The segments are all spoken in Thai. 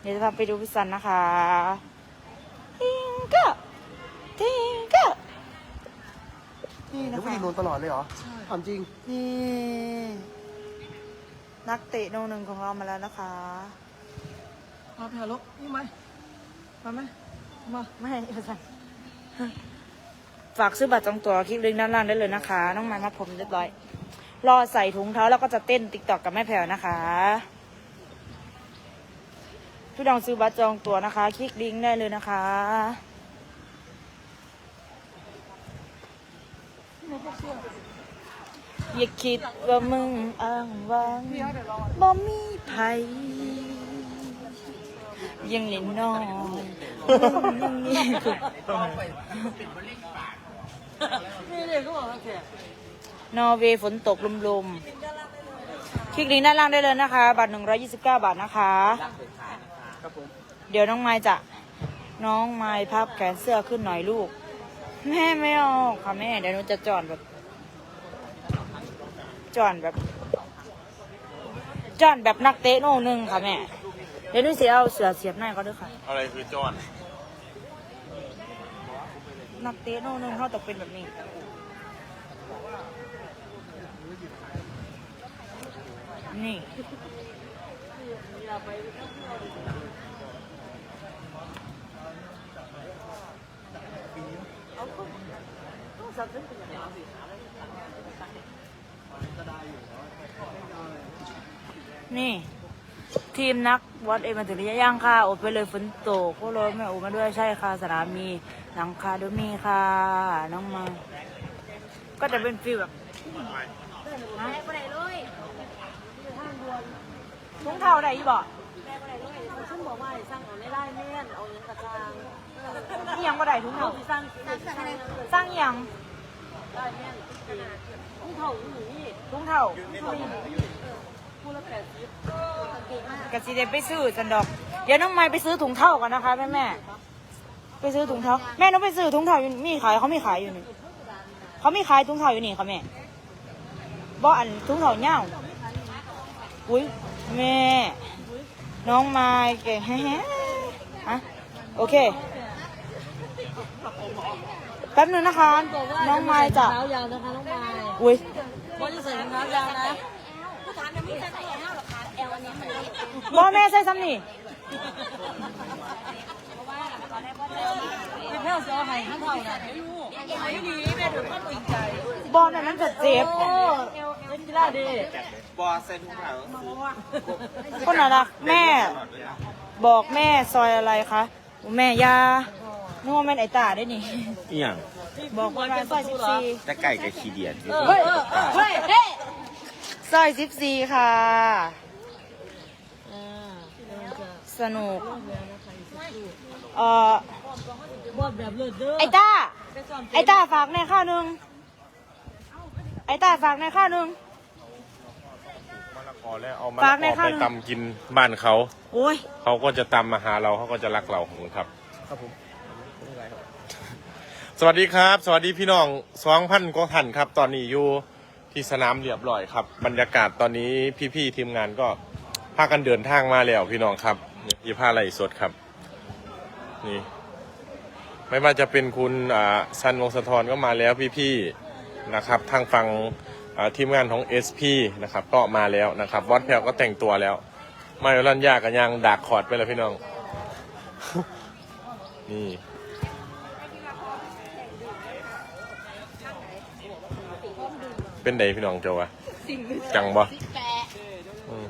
เดี๋ยวจะพาไปดูพี่สันนะคะทิงเก็ทิงเก็นี่แล้นะวผู้หคะญิงนอนตลอดเลยเหรอถามจริง นี่ นักเตะโนหนึ่งของเรามาแล้วนะคะมาไปหาลูกนี่ไหมมาไหมมา ไม่พี่สันฝากซื้อบัตรจองตั๋วคลิกลิงก์ด้านล่างได้เลยนะคะ น้องไม้มาผมเรียบร้อย รอใส่ถุงเท้าแล้วก็จะเต้นติ๊กต็อกกับแม่แพรวนะคะพี่ดองซื้อบัตรจองตั๋วนะคะ คลิกลิงก์ได้เลยนะคะอย่าคิดว่ามึงอ้างว้างบ่มีไผยังเล่นน้อยยังมีคือ นี่เลยก็บอกว่าแขก นอร์เวย์ฝนตกลมๆ คลิกลิงก์ด้านล่างได้เลยนะคะ บัตร129 บาทนะคะครับผมเดี๋ยวน้องไม้จะ น้องไม้พับแขนเสื้อขึ้นหน่อยลูก แม่ไม่เอาค่ะแม่ เดี๋ยวหนูจะจอนแบบ จอนแบบ จอนแบบนักเตะโน่หนึ่งค่ะแม่ เดี๋ยวหนูสิเอาเสือเสียบหน้าก็ด้วยค่ะ อะไรคือจอน นักเตะโน่หนึ่งเขาต้องเป็นแบบนี้ นี่นี่ ทีมนักวัดเอมาถึงระยะย่างค่ะอดไปเลยฝนตกก็เลยไม่อดมาด้วยใช่ค่ะสนามมีหลังคาด้วยมีค่ะ น้องมา ก็จะเป็นฟิลแบบ ถุงเท้าไหนอีบอกฉันบอกว่าให้สร้างเอาไม่ได้แม่นเอาเงินกระจางนี่ยังก็ได้ถุงเท้าเอาไปสร้างสร้างอะไรสร้างอิหยังได้แม่นผู้เฒ่าอยู่นี่ถุงเท้าผู้ละแปดสิบเก่งมากกะสิเดไปซื้อสันดอก เดี๋ยวน้องไม้ไปซื้อถุงเท้ากันนะคะแม่แม่ไปซื้อถุงเท้าแม่น้องไปซื้อถุงเท้าอยู่มีขายเขามีขายอยู่นี่เขามีขายถุงเท้าอยู่นี่ค่ะแม่บ่อันถุงเท้าเน่าอุ้ย แม่ น้องไม้เก่งแฮะฮะโอเคแป๊บนึงนะคะ น้องไม้จะเท้ายาวนะคะน้องไม้อุ้ยว่าจะใส่รองเท้ายาวนะบ่แม่ใส่ซ้ำนี่ไม่แพ้วเสียวให้ทั้งเท่าน่ะไม่ดีแม่ถึงขั้นจริงใจ บ่แม่มันจะเจ็บโอ้เป็นกีฬาดีบอเซนทุกแถวคนน่ารักแม่ บอกแม่ซอยอะไรคะแม่ยานึกว่าแม่ไอตาได้นี่อีหยังบอกว่าซอยสิบสี่จะไก่กับขี้เดียดอยู่เฮ้ยเฮ้ยเฮ้ยซอยสิบสี่ค่ะสนุกเอ่อไอต้าไอต้าฝากในข้าวหนึ่ง ต้าฝากในข้าวหนึ่ง มะละกอแล้วเอามะฝาละกในกอข้าว ไปตำกินบ้านเขา โอ้ยเขาก็จะตำมาหาเราเขาก็จะรักเราของครับ ครับผมไม่เป็นไรครับ สวัสดีครับ สวัสดีพี่น้องสองพันกว่าท่านครับ ตอนนี้อยู่ที่สนามเรียบร้อยครับ บรรยากาศตอนนี้พี่ๆทีมงานก็พากันเดินทางมาแล้วพี่น้องครับนี่ยี่ผ้าไหลฟ์สดครับ นี่ ไม่ว่าจะเป็นคุณอ่าซันวงศธรก็มาแล้วพี่ๆ นะครับทางฝั่งอ่าทีมงานของ SP นะครับก็มาแล้วนะครับวัดแพรวก็แต่งตัวแล้วมาอยู่รันยากันยังดากคอร์ดไปแล้วพี่น้อง นี่เป็นไดพี่น้องเจ้าวะจังบ่อืม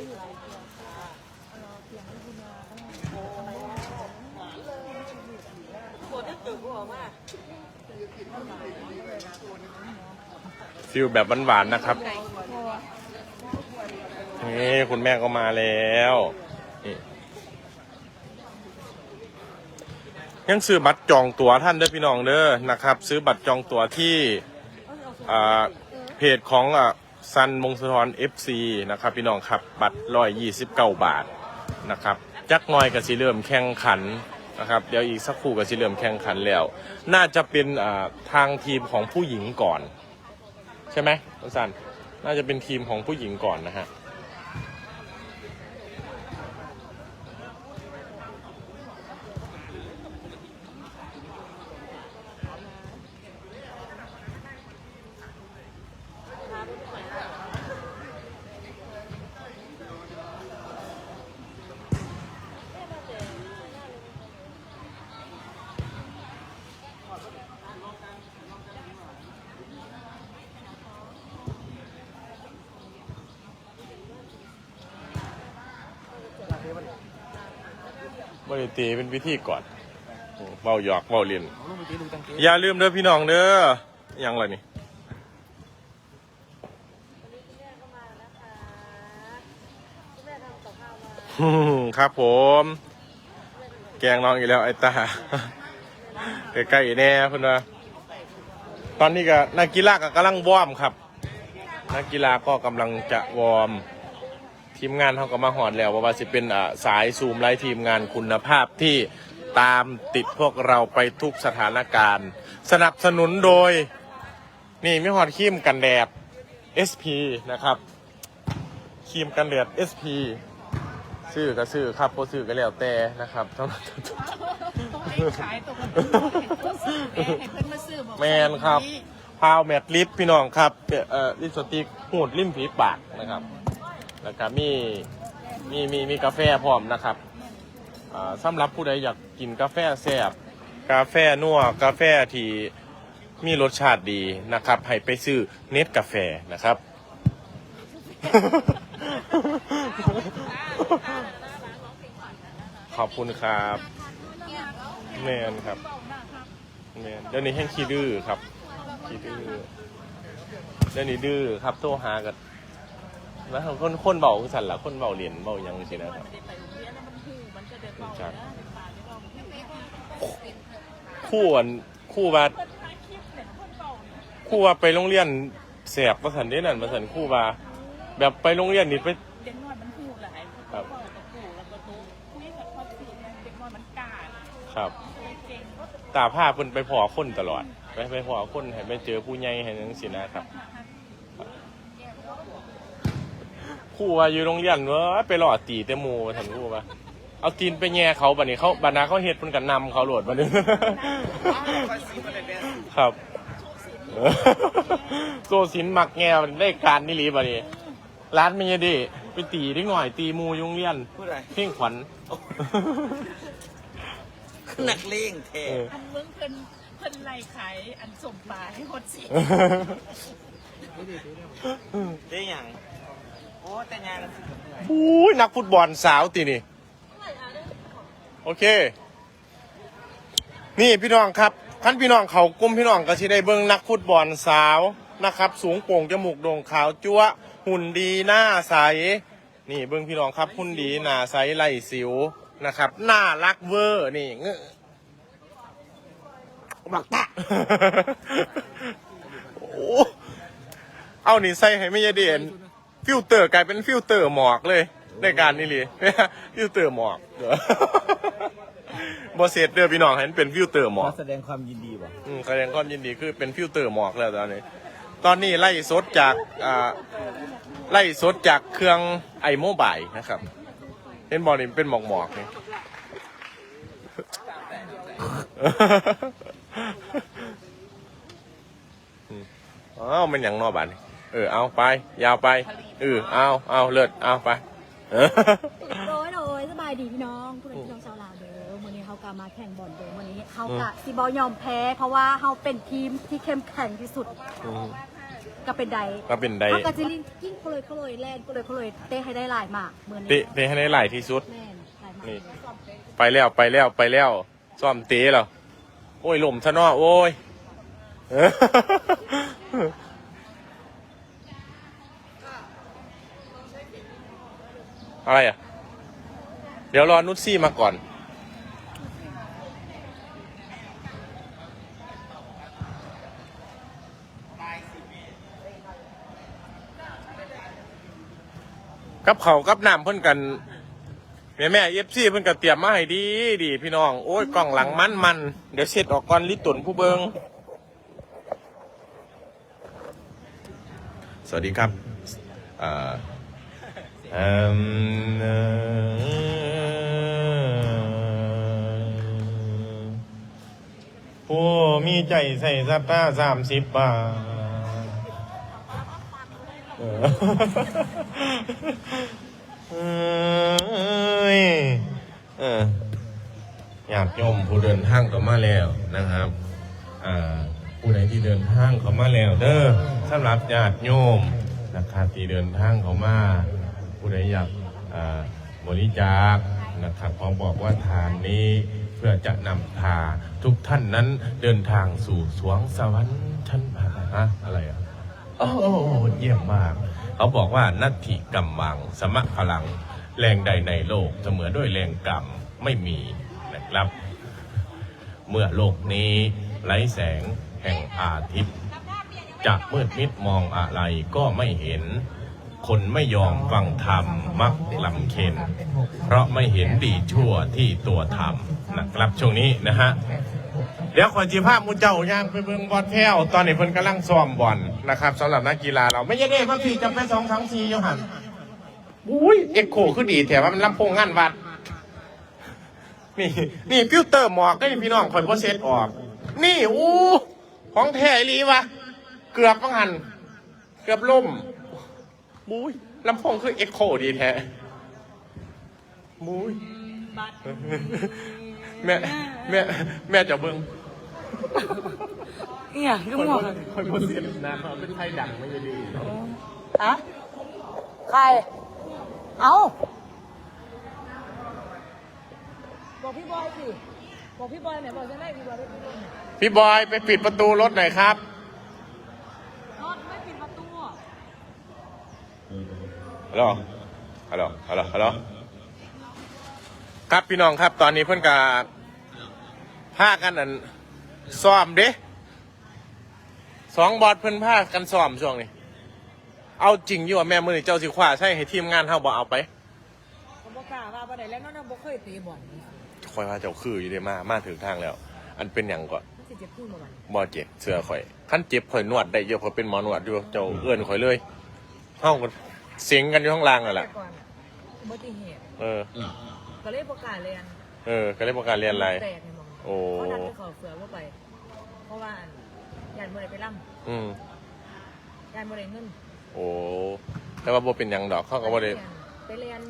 อืมอืมฟิลแบบหวานๆนะครับ นี่คุณแม่ก็มาแล้วนี่ยังซื้อบัตรจองตั๋วท่านเด้อพี่น้องเด้อนะครับ ซื้อบัตรจองตั๋วที่อ่าเพจของอ่า ซันมงสะทอน FC นะครับพี่น้องครับบัตรร้อยยี่สิบเก้าบาทนะครับจักน้อยกับสิเริ่มแข่งขันนะครับเดี๋ยวอีกสักครู่กับสิเริ่มแข่งขันแล้ว น่าจะเป็นทางทีมของผู้หญิงก่อน ใช่ไหมน้องซันน่าจะเป็นทีมของผู้หญิงก่อนนะฮะ บริตีเป็นพิธีก่อนเบาหยอกเบาเรียนลูกไปตีดูตังเกอย่าลืมเด้อพี่น้องเด้อยังไรนี่อืมครับผม แกงน้องอีกแล้วไอ้ตาใกล้ๆแน่เพื่อนว่าตอนนี้ก็นักกีฬาก็กำลังวอร์มครับ นักกีฬาก็กำลังจะวอร์ม ทีมงานเขาก็มาหอดแล้วว่าจะเป็นอ่าสายซูมไลฟ์ทีมงานคุณภาพที่ตามติดพวกเราไปทุกสถานการณ์ สนับสนุนโดย นี่ไม่หอดครีมกันแดด SP นะครับครีมกันแดด SP ซื้อก็ซื้อครับพอซื้อก็แล้วแต่นะครับเท่านั้น ต้องเล่นขายตรงนั้นต้องซื้อแม่ให้เพิ่นมาซื้อบอกแมนครับ พาวแมทลิปพี่น้องครับเอ่อลิปสติกหูดริมฝีปากนะครับ แล้วก็มีมีมีมีกาแฟพร้อมนะครับอ่าสำหรับผู้ใดอยากกินกาแฟแซ่บกาแฟนัวกาแฟที่มีรสชาติดีนะครับ ให้ไปซื้อเน็ตกาแฟนะครับ ขอบคุณครับแมนครับแมนเดี๋ยวนี้แห้งขี้ดื้อครับขี้ดื้อเดี๋ยวนี้ดื้อครับโทรหากัน แล้วคนคนเบาคือสันละคนเบาเหรียญเบาหยังสินะครับจากคู่อันคู่ว่าคู่ว่าไปโรงเรียนแสบประสันเด้นั่นประสันคู่ว่าแบบไปโรงเรียนนี่ไปเด็กน้อยมันหูหลายครับพ่อกับปู่แล้วก็ตุ๊คุยกับพ่อสี่เนี่ยเด็กน้อยมันกล้าครับเก่งตาผ้าเพิ่นไปพอคนตลอด ไปไปพอคนให้ไปเจอผู้ใหญ่ให้นังสินะครับ ครู่ว่าอยู่โรงเรียนเว่าไปหล่อตีแต่หมูทันครู่ว่าเอาตีนไปแย่เขาบัดนี้เขาบรรดาเขาเฮ็ดเพิ่นกันนำเขาโหลดบัดนี้ ครับโซสินมักแงวได้การนี่หลีบัดนี้ร้านไม่ยดีไปตีได้หน่อยตีหมูอยุงเรียนพูดอะไร เพ่งขวัญ นักเลงเทเออ อันมึงเพิ่นเพิ่นไล่ขายอันสมปลาให้หมดสิ ได้ยัง โอ้แต่ยังอุ้ยนักฟุตบอลสาวตีนี่ โอเค นี่พี่น้องครับขั้นพี่น้องเขากลุ่มพี่น้องก็สิได้เบิ่งนักฟุตบอลสาวนะครับ สูงโป่งจมูกโด่งขาวจั๊วหุ่นดีหน้าใส นี่เบิ่งพี่น้องครับ หุ่นดีหน้าใสไหลสิวนะครับน่ารักเวอร์นี่เงือบักตะโอ้เอานี่ใส่ให้ไม่ยายเด่น ฟิลเตอร์กลายเป็นฟิลเตอร์หมอกเลยในการนี่เลยฟิลเตอร์หมอกเด้อบอเซตเด้อพี่น้องให้มันเป็นฟิลเตอร์หมอกแสดงความยินดีป่ะอืมแสดงความยินดีคือเป็นฟิลเตอร์หมอกแล้วตอนนี้ ตอนนี้ไล่สดจากอ่าไล่สดจากเครื่องไอโมบายนะครับเห็นบอลนี่เป็นหมอกหมอกๆนี่อืมอ้าวมันอย่างนอบัดนเออเอาไป ยาวไป เออเอาเอาเลิศเอาไปเออโดยโดยสบายดีพี่น้องผู้เป็นพี่น้องชาวลาวเด้อวันนี้เขากลับมาแข่งบอลเด้อวันนี้เขากะซีบอยอมแพ้ เพราะว่าเขาเป็นทีมที่เข้มแข็งที่สุดอืมก็เป็นใดก็เป็นไดเขากะจิลินกิ้งเขาเลยเขาเลยแลนเขาเลยเขาเลยเตะให้ได้หลายหมากเหมือนเตะเตะให้ได้หลายที่สุดแม่นหลายหมากนี่ไปแล้วไปแล้วไปแล้ว ซ่อมเตะแล้วโอ้ยหล่มซะเนาะโอ้ย อะไรอะ เดี๋ยวรอนุชซี่มาก่อน กับเขากับน้ำเพิ่นกัน แม่แม่เอฟซีเพิ่นก็เตรียมมาให้ดีดีพี่น้อง โอ้ยกล้องหลังมันมันเดี๋ยวเสร็จออกก่อนลิตุนผู้เบิงสวัสดีครับอ่า ผู้มีใจใส่สัตตาสามสิบบาทเอ้ยเอออยากโยมผู้เดินทางเข้ามาแล้วนะครับอ่าผู้ใดที่เดินทางเขามาแล้วเด้อสำหรับญาติโยมนะครับที่เดินทางเขามา ผู้ใดอยากบริจาคนะครับขอบอกว่าทานนี้เพื่อจะนำพาทุกท่านนั้นเดินทางสู่สวงสวรรค์ชั้นพาอะอะไรอะโอ้เยี่ยมมาก เขาบอกว่านัตถิกรรมัง สมะพลัง แรงใดในโลกเสมอด้วยแรงกรรมไม่มีนะครับ เมื่อโลกนี้ไร้แสงแห่งอาทิตย์จะมืดมิดมองอะไรก็ไม่เห็น คนไม่ยอมฟังธรรมมักลำเค็นเพราะไม่เห็นดีชั่วที่ตัวทำนะครับช่วงนี้นะฮะเดี๋ยวขอจีภาพมูเจ้าย่างไปเบิ่งบอลแพ้วตอนนี้เพิ่นกำลังซ้อมบอลนะครับสำหรับนักกีฬาเราไม่ใช่เด้มาพี่จำไปสองสามสี่ยูหันอุ้ยเอ็กโคคือดีแถวว่ามันลำโพงงานวัด นี่นี่ฟิลเตอร์หมอกก็มีพี่น้องคอยโพเซตออก นี่อู้ของแท้ลีวะเกือบฟังหัน เกือบล่ม บุ้ยลำโพงคือเอ็กโคดีแท้บุ้ยแม่แม่แม่จะเบิ้งเนี่ยก็หมดคอยโพเซตนะเขาเป็นไทยดังไม่ดีอะใคร เอาบอกพี่บอยสิ บอกพี่บอยไหนบอกจะได้พี่บอยไม่ปิดพี่บอยไปปิดประตูรถหน่อยครับ รถไม่ปิดประตู ฮัลโหลฮัลโหลฮัลโหลฮัลโหลครับพี่น้องครับตอนนี้เพื่อนกาพากันอันซ้อมเด้สองบอดเพื่อนพากันซ้อมช่วงนี้ เอาจริงอยู่ว่าแม่มือนี่เจ้าสิคว้าใช่ให้ทีมงานเฮาบ่เอาไปผมบอกกล้าว่าประเดี๋ยวแล้วน้องบ่เคยตีบอลคอยว่าเจ้าคืออยู่ได้มามาถึงทางแล้ว อันเป็นอย่างก่อนมันสิเจ็บพูดมาวันบ่เจ็บเสื้อข่อยขั้นเจ็บข่อยนวดได้เยอะข่อยเป็นหมอนวดอยู่เจ้าเอื้อนข่อยเลยเฮากัน เสียงกันอยู่ข้างล่างนั่นแหละก่อนอุบัติเหตุเออ ก็เลยประกาศเรียนเออ ก็เลยประการเรียนอะไร แตกในมองโอ้ เขานัดไปขอเสือว่าไป เพราะว่ายันบ่ได้ไปล่อืมำยันบ่ได้เงินโอ้แต่ว่าบ่เป็นหยังดอกเขาก็บ่ได้ไปเรียน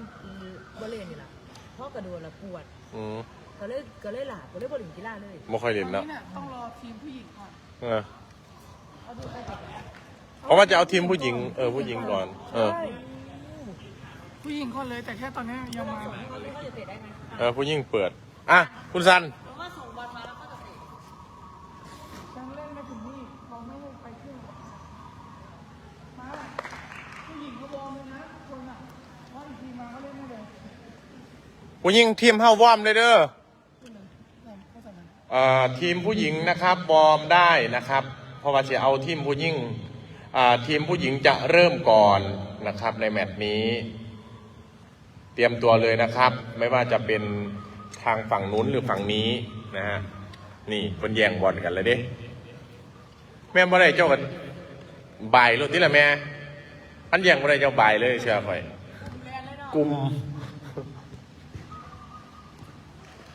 บ่เรียนนี่ล่ะเพราะกระโดดละปวด อืมก็เลยก็เลยหลาก็เลยบ่เล่นกีฬาเลย บ่ค่อยตเล่อนนเนาะนี้น่ะต้องรอทีมผู้หญิงก่อน เออ เพราะว่าจะเอาทีมผู้หญิงเออผู้หญิงก่อน เออ ผู้หญิงคนเลยแต่แค่ตอนนี้ยังมาเขาจะเตะได้ไหมเออผู้หญิงเปิด อะ คุณซันเพราะว่าส่งบอลมาแล้วก็จะเตะยังเล่นไม่ถึงนี่เขาไม่ให้ไปขึ้นมาผู้หญิงเขาวอร์มเลยนะทุกคนอะเพราะอีกทีมาเขาเล่นไม่เลยผู้หญิงทีมเฮาวอร์มเลยเด้อเข้าใจไหมเอ่อทีมผู้หญิงนะครับวอร์มได้นะครับ เพราะว่าจะเอาทีมผู้หญิงอ่า ทีมผู้หญิงจะเริ่มก่อนนะครับในแมตช์นี้ เตรียมตัวเลยนะครับ ไม่ว่าจะเป็นทางฝั่งนู้นหรือฝั่งนี้นะฮะนี่คนแย่งบอลกันเลยเด้แม่บ่ได้เจ้ากันบ่ายรถที่ละแม่อันแย่งบ่ได้เจ้าบ่ายเลยเชื่อข่อยกลุ่ม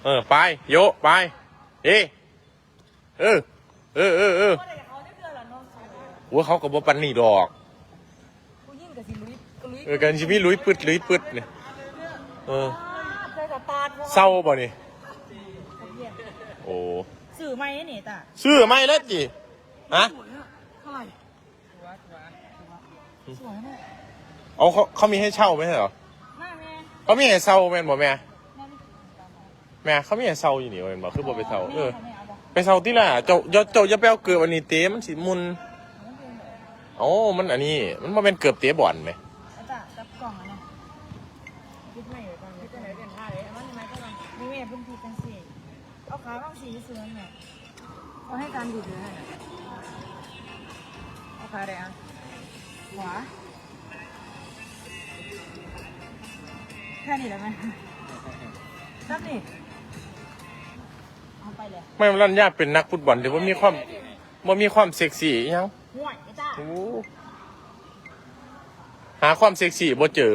เออไปโยไปเอ้เออเออเออ ว่าเขาก็บ่ปันนี่ดอก ผู้หญิงกับสิลุยก็ลุยเออกันชิมีลุยปึดลุยปึดเนี่ยเออเคยกับตาดเศร้าบ่นี่โอ้สื่อไหมนี่ตาซื้อไม่แล้วจิฮะสวยอะเท่าไหร่สวยเนี่ยเอาเขาเขามีให้เช่าไหมใช่เหรอหน้าแม่เขามีให้เช่าแม่นบ่แม่แม่แม่เขามีให้เช่าอยู่นี่แม่นบ่คือบ่ไปเช่าเออแม่เอาบอกไปเช่าที่ล่ะเจ้าเจ้าเจ้าอย่าไปเอาเกือบอันนี้เตะมันสิมุน โอ้มันอันนี้ มันบ่แม่นเกือบเตะบอลไหมเอาจ้ะจับกล่องอะนะคิดไม่เลยก่อนคิดไม่เป็นท่าเลยมันทำไมก็ลองนี่แม่พื้นที่เป็นสีเอาขาข้างสีเสือเนี่ยเขาให้การดูดเลยเอาขาอะไรอะขวาแค่นี้แหละแม่ตั้งนี่เอาไปเลยไม่มันรันยากเป็นนักฟุตบอลแต่ว่ามีความว่ามีความเซ็กซี่อิหยังห่วยไอ้จ้า โอ้หาความเซ็กซี่บ่เจอ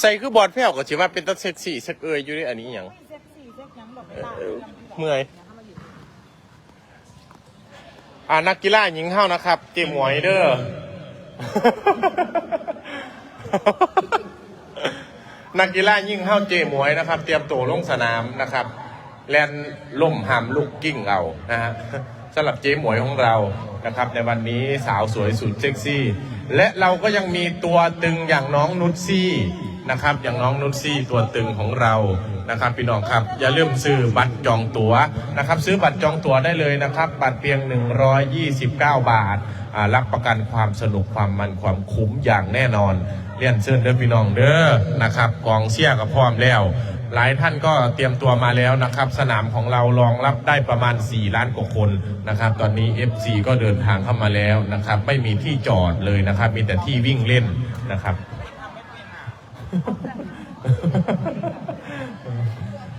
ใส่คือบอดแพ้วก็สิว่าเป็นตาเซ็กซี่สักเอยอยู่ในอันนี้หยังเซ็กซี่เซ็กหยังดอกเอไม้อลาเออเมื่อย อ่านักกีฬาหญิงเฮานะครับ เจมหมวยเด้อ นักกีฬายิ่งเฮาเจหมวยนะครับ เตรียมตัวลงสนามนะครับ แลนล่มหามลูกกิ้งเอานะฮะ สำหรับเจ๊หมวยของเรานะครับ ในวันนี้สาวสวยสุดเซ็กซี่ และเราก็ยังมีตัวตึงอย่างน้องนุชซี่นะครับอย่างน้องนุชซี่ตัวตึงของเรานะครับพี่น้องครับอย่าลืมซื้อบัตรจองตั๋วนะครับ ซื้อบัตรจองตั๋วได้เลยนะครับ บัตรเพียง 129 บาทอ่ารับประกันความสนุกความมันความคุ้มอย่างแน่นอนเรียนเชิญเด้อพี่น้องเด้อนะครับกองเชียร์ก็พร้อมแล้ว หลายท่านก็เตรียมตัวมาแล้วนะครับ สนามของเรารองรับได้ประมาณ 4 ล้านกว่าคนนะครับ ตอนนี้ FC ก็เดินทางเข้ามาแล้วนะครับ ไม่มีที่จอดเลยนะครับ มีแต่ที่วิ่งเล่นนะครับ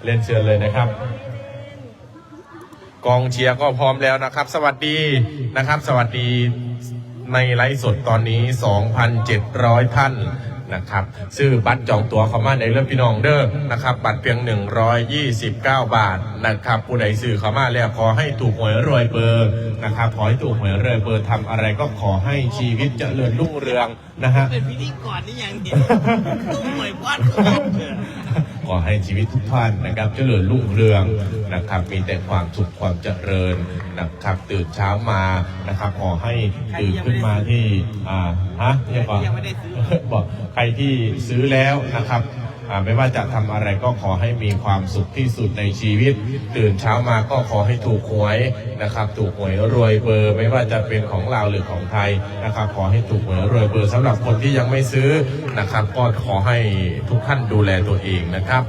เล่นเชิญเลยนะครับกองเชียร์ก็พร้อมแล้วนะครับ สวัสดีนะครับ สวัสดีในไลฟ์สดตอนนี้ 2,700 ท่าน นะครับซื้อบัตรจองตั๋วเข้ามาในเรื่องพี่น้องเด้อนะครับบัตรเพียง 129 บาทนะครับผู้ใดซื้อเข้ามาแล้วขอให้ถูกหวยรวยเบอร์นะครับขอให้ถูกหวยรวยเบอร์ทำอะไรก็ขอให้ชีวิตเจริญรุ่งเรืองนะฮะเป็นพิธีกรนี่ยังเนี่ยหวยวัด ขอให้ชีวิตทุกท่านนะครับเจริญรุ่งเรืองนะครับ มีแต่ความสุขความเจริญนะครับตื่นเช้ามานะครับ ขอให้ตื่นขึ้นมาที่อ่าฮะเรียกว่าบอกใครที่ซื้อแล้วนะครับ ไม่ว่าจะทำอะไรก็ขอให้มีความสุขที่สุดในชีวิต ตื่นเช้ามาก็ขอให้ถูกหวยนะครับ ถูกหวยรวยเบอร์ ไม่ว่าจะเป็นของเราหรือของไทยนะครับ ขอให้ถูกหวยรวยเบอร์สำหรับคนที่ยังไม่ซื้อนะครับ ก็ขอให้ทุกท่านดูแลตัวเองนะครับ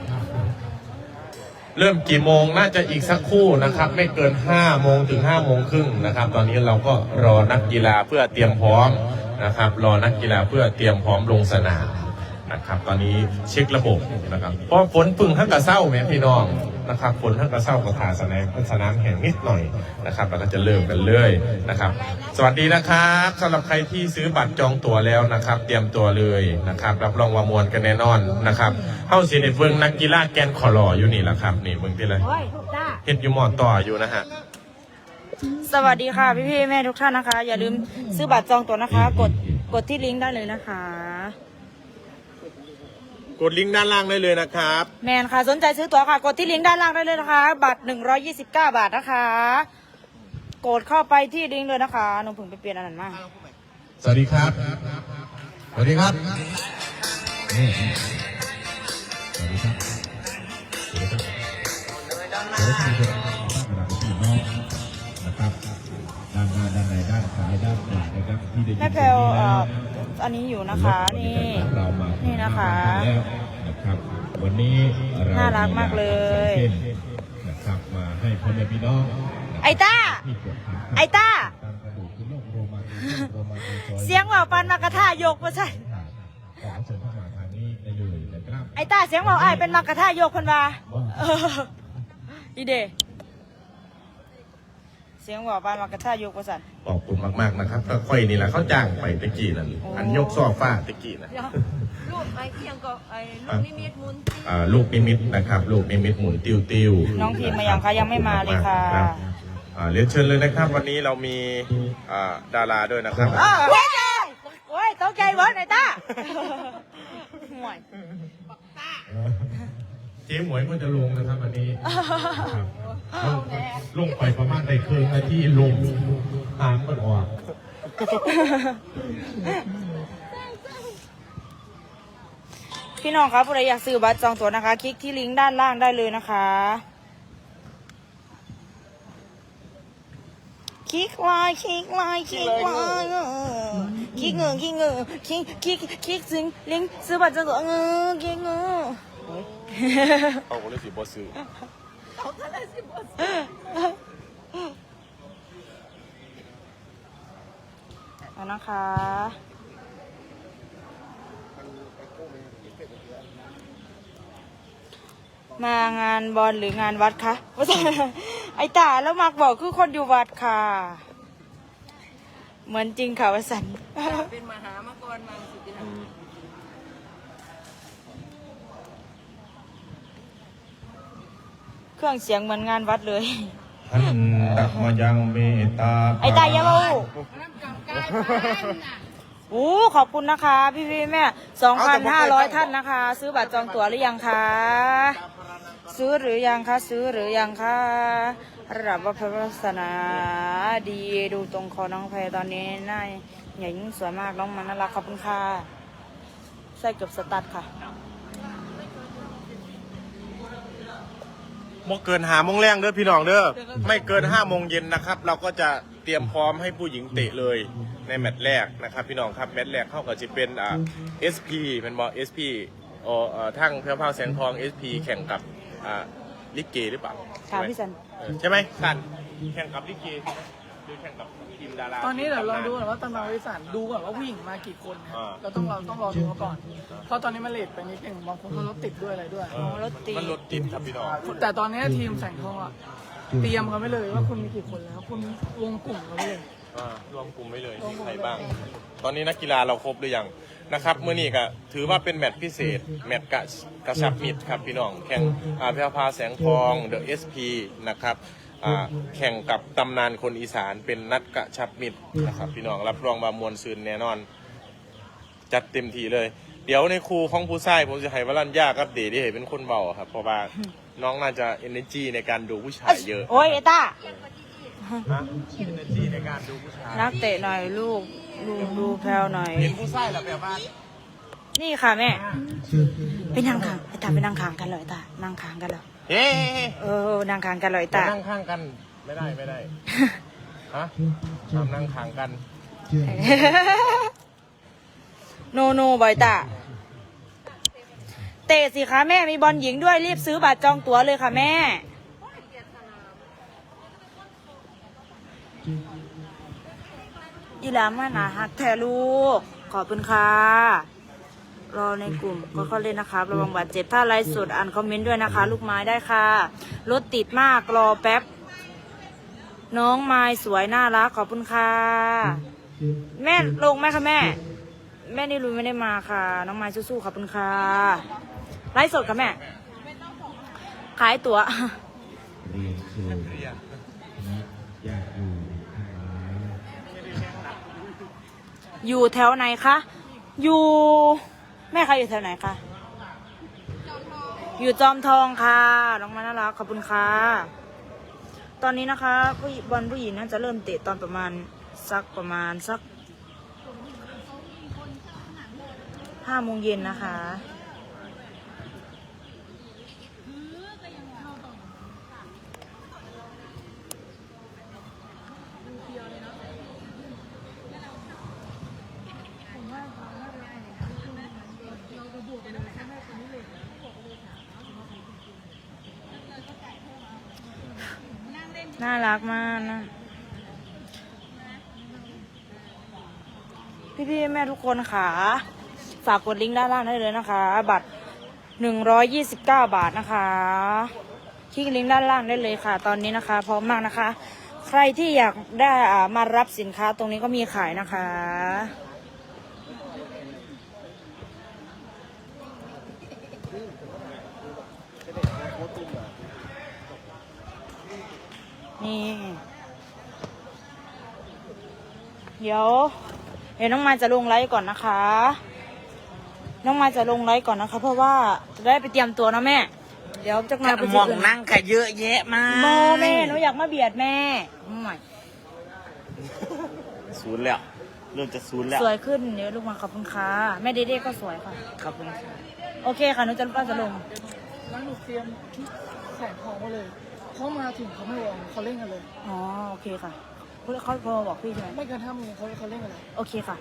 เริ่มกี่โมงน่าจะอีกสักคู่นะครับ ไม่เกิน5โมงถึง5โมงครึ่งนะครับ ตอนนี้เราก็รอนักกีฬาเพื่อเตรียมพร้อมนะครับ รอนักกีฬาเพื่อเตรียมพร้อมลงสนาม นะครับตอนนี้เช็คระบบนะครับเพราะฝนพึ่งทั้งกระเซ้าแม่พี่น้องนะครับฝนทั้งกระเซ้ากับทาสนามสนามแห่งนิดหน่อยนะครับแล้วก็จะเริ่มกันเลยนะครับ สวัสดีนะครับสำหรับใครที่ซื้อบัตรจองตั๋วแล้วนะครับ เตรียมตัวเลยนะครับรับรองว่ามวลกันแน่นอนนะครับเข้าสีในเฟิงนักกีฬาแกนขอหล่ออยู่นี่แหละครับนี่เบิ่งที่เลยโอ้ยถูกจ้าเฮ็ดอยู่หมอต่ออยู่นะฮะสวัสดีค่ะพี่พี่ๆแม่ทุกท่านนะคะ อย่าลืมซื้อบัตรจองตั๋วนะคะ กดกดที่ลิงก์ได้เลยนะคะ กดลิงก์ด้านล่างได้เลยนะครับ แมนค่ะสนใจซื้อตั๋วค่ะ กดที่ลิงก์ด้านล่างได้เลยนะคะ บัตร129 บาทนะคะ กดเข้าไปที่ลิงก์เลยนะคะหนูเพิ่งไปเปลี่ยนอันนั้นมาสวัสดีครับ สวัสดีครับนี่สวัสดีครับสวัสดีครับสวัสดีครับระดับพี่น้องนะครับด้านหน้าด้านในด้านซ้ายด้านขวานะครับที่ได้ยินแม่แพลวเอ่ออันนี้อยู่นะคะ นี่เรามานี่นะคะแล้วนะครับวันนี้เราน่ารักมากเลยมีดาบสองส้นนะครับมาให้พ่อแม่พี่น้องนะครับไอ้ต้าที่ปวดขาไอ้ต้าตามกระดูกคือโรคโรมาติสโรมาติซอเสียงว่าปันมากระท่ายกมาใช่ขอเชิญเข้ามาทางนี้ได้เลยนะครับไอ้ต้าเสียงว่าอ้ายเป็นมากระท่ายกคนว่าเอออีเด เสียงว่าปันมากระท่ายกมาสั่นขอบคุณมากๆนะครับก็ค่อยนี่แหละเขาจ้างไปตะกี้นั่นอันยกซอฟ้าตะกี้นะลูกไอ้เที่ยงก็ไอ้ลูกนิมิตมุนอ่าลูกนิมิตนะครับลูกนิมิตหมุนติ้วติ้วน้องพิมพ์มายังคะยังไม่มาเลยค่ะ รับอ่าเรียนเชิญเลยนะครับ วันนี้เรามีอ่าดาราด้วยนะครับ อ้าวเฮ้ยโอ้ยตกใจเวิร์ดไอ้ต้าห่วย เจ๊หมวยก็จะลงนะครับวันนี้ครับลงลงไปประมาณในเครื่องนาที่ลงหางมันออกพี่น้องครับผู้ใดอยากซื้อบัตรจองตั๋วนะคะ คลิกที่ลิงก์ด้านล่างได้เลยนะคะ คลิกไลน์คลิกไลน์คลิกไลน์เออคลิกเงือคลิกเงือคลิกคลิกคลิกถึงลิงก์ซื้อบัตรจองตั๋วเงือคลิกเงือ เอาก็เลยสิบ่ซื้เอาก็เลยสิบ่ซื้อเอานะคะมางานบอลหรืองานวัดคะไอตาแล้วมักบอกคือคนอยู่วัดค่ะ เหมือนจริงค่ะวสันเป็นมหามากรมัง เป็นเครื่องเสียงเหมือนงานวัดเลย ท่านตักมายังเมตตาไอ้ตายอยาเบาโอ้ขอบคุณนะคะ พี่พี่แม่สองพันห้าร้อยท่านนะคะ ซื้อบัตรจองตั๋วหรือยังคะ ซื้อหรือยังคะ ซื้อหรือยังคะระดับว่าพระวาสนาดีดูตรงคอน้องแพรตอนนี้หน้าใหญ่ยิ่งสวยมากน้องมันน่ารักขอบคุณค่ะใส่เกือบสตัดค่ะ โมเกินหาโมงแรงเด้อพี่น้องเด้อไม่เกินห้าโมงเย็นนะครับ เราก็จะเตรียมพร้อมให้ผู้หญิงเตะเลยในแมตช์แรกนะครับ พี่น้องครับแมตช์แรกเข้ากับจะเป็นอ่า SP เป็นบอ SP เอ่อเอ่อทั้งเพียวพราวแสงทอง SP แข่งกับอ่าลิเกหรือเปล่าค่ะพี่สัน เออใช่ไหมสันแข่งกับลิเกใช่ไหม หรือแข่งกับทีมดาราตอนนี้เดี๋ยวเราดูก่อนว่าตำนานวิสันดูก่อนว่าผู้หญิงมากี่คนครับเราต้องเราต้องรอดูเขาก่อน เพราะตอนนี้มันเลทไปนิดนึงบางคนเขารถติดด้วยอะไรด้วย เออรถติด มันรถติดครับพี่น้องแต่ตอนนี้ทีมแสงทองอะเตรียมกันไว้เลยว่าคุณมีกี่คนแล้ว คุณวงกลุ่มกันไว้เลย อ่ารวมกลุ่มไว้เลยมีใครบ้าง ตอนนี้นักกีฬาเราครบหรือยังนะครับเมื่อนี้ก็ถือว่าเป็นแมตช์พิเศษ แมตช์กระกระชับมิตรครับพี่น้องแข่งอาเพรพาแสงทองเดอะเอสพีนะครับ อ่าแข่งกับตำนานคนอีสานเป็นนัดกระชับมิตรนะครับ พี่น้องรับรองว่ามวลซืนแน่นอน จัดเต็มที่เลย เดี๋ยวในครูของผู้ชายผมจะให้วรัญญากับเดดี้ให้เป็นคนเบาครับ เพราะว่าน้องน่าจะ energy ในการดูผู้ชายเยอะโอ้ยไอ้ต้าฮะ energy ในการดูผู้ชายนักเตะหน่อยลูกดูดูแพลวหน่อยเห็นผู้ชายแล้วแบบว่านี่ค่ะแม่ ไปนั่งข้างไอ้ตาไปนั่งข้างกันเลยไอ้ตานั่งข้างกันเลย เฮ้เออนั่งข้างกันเลยไอ้มาตานั่งข้างกัน ไม่ได้ไม่ได้ ฮะทำนั่งข้างกัน โนโนบอยตาเตะสิคะแม่มีบอลหญิงด้วยรีบซื้อบัตรจองตั๋วเลยค่ะแม่ อีหลามานาฮักแทลูก ขอบคุณค่ะ รอในกลุ่มก็เข้าเล่นนะครับระวังบาดเจ็บถ้าไลฟ์สดอ่านคอมเมนต์ด้วยนะคะ ลูกไม้ได้ค่ะ รถติดมากรอแป๊บ น้องไม้สวยน่ารักขอบคุณค่ะ แม่ลงไหมคะแม่ แม่นี่รุยไม่ได้มาค่ะ น้องไม้สู้ๆขอบคุณค่ะ ไลฟ์สดค่ะแม่ ขายตั๋วเรียนเชิญนะอยากอยู่ทางไหนอยู่แถวไหนคะ อยู่ แม่คะอยู่แถวไหนคะอยู่จอมทองค่ะน้องมาน่ารักขอบคุณค่ะ ตอนนี้นะคะผู้บอลผู้หญิงน่าจะเริ่มเตะตอนประมาณสักประมาณสักห้าโมงเย็นนะคะ น่ารักมากนะ พี่ๆแม่ทุกคนค่ะ ฝากกดลิงก์ด้านล่างได้เลยนะคะ บัตรหนึ่งร้อยยี่สิบเก้าบาทนะคะคลิกลิงก์ด้านล่างได้เลยค่ะ ตอนนี้นะคะ พร้อมมากนะคะ ใครที่อยากได้อ่ามารับสินค้าตรงนี้ก็มีขายนะคะ นี่ เดี๋ยว เดี๋ยวน้องมายจะลงไลฟ์ก่อนนะคะ น้องมายจะลงไลฟ์ก่อนนะคะ เพราะว่าจะได้ไปเตรียมตัวนะแม่ เดี๋ยวจะมาไปมองนั่งกันเยอะแยะมากโมแม่หนูอยากมาเบียดแม่หน่อยศูนย์แล้วเริ่มจะศูนย์แล้ว สวยขึ้นเดี๋ยวลูกมาขอบคุณค่ะแม่เดเด้ก็สวยค่ะขอบคุณค่ะโอเคค่ะหนูจะก็จะลงแล้วหนูเตรียมชุดแสงทองไว้เลย เขามาถึงเขาไม่วองเขาเล่นกันเลย อ๋อโอเคค่ะเขาโทรมาบอกพี่ใช่ไหมไม่เกินห้าโมงเขาเขาเล่นกันเลยโอเคค่ะ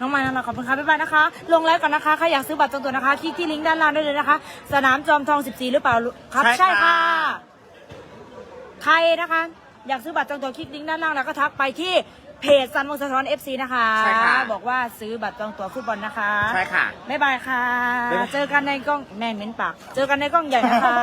น้องมายน่ารักขอบคุณค่ะบ๊ายบายนะคะ ลงไลฟ์ก่อนนะคะใครอยากซื้อบัตรจองตัวนะคะคลิกที่ลิงก์ด้านล่างได้เลยนะคะ สนามจอมทอง 14 หรือเปล่าครับใช่ค่ะ ใครนะคะ อยากซื้อบัตรจองตัวคลิกลิงก์ด้านล่างแล้วก็ทักไปที่เพจซันมงสะท้อนเอฟซีนะคะ ใช่ค่ะบอกว่าซื้อบัตรจองตั๋วฟุตบอลนะคะ ใช่ค่ะ บ๊ายบายค่ะบ๊ายบายเจอกันในกล้องแม่นเม้นปาก เจอกันในกล้องใหญ่นะคะ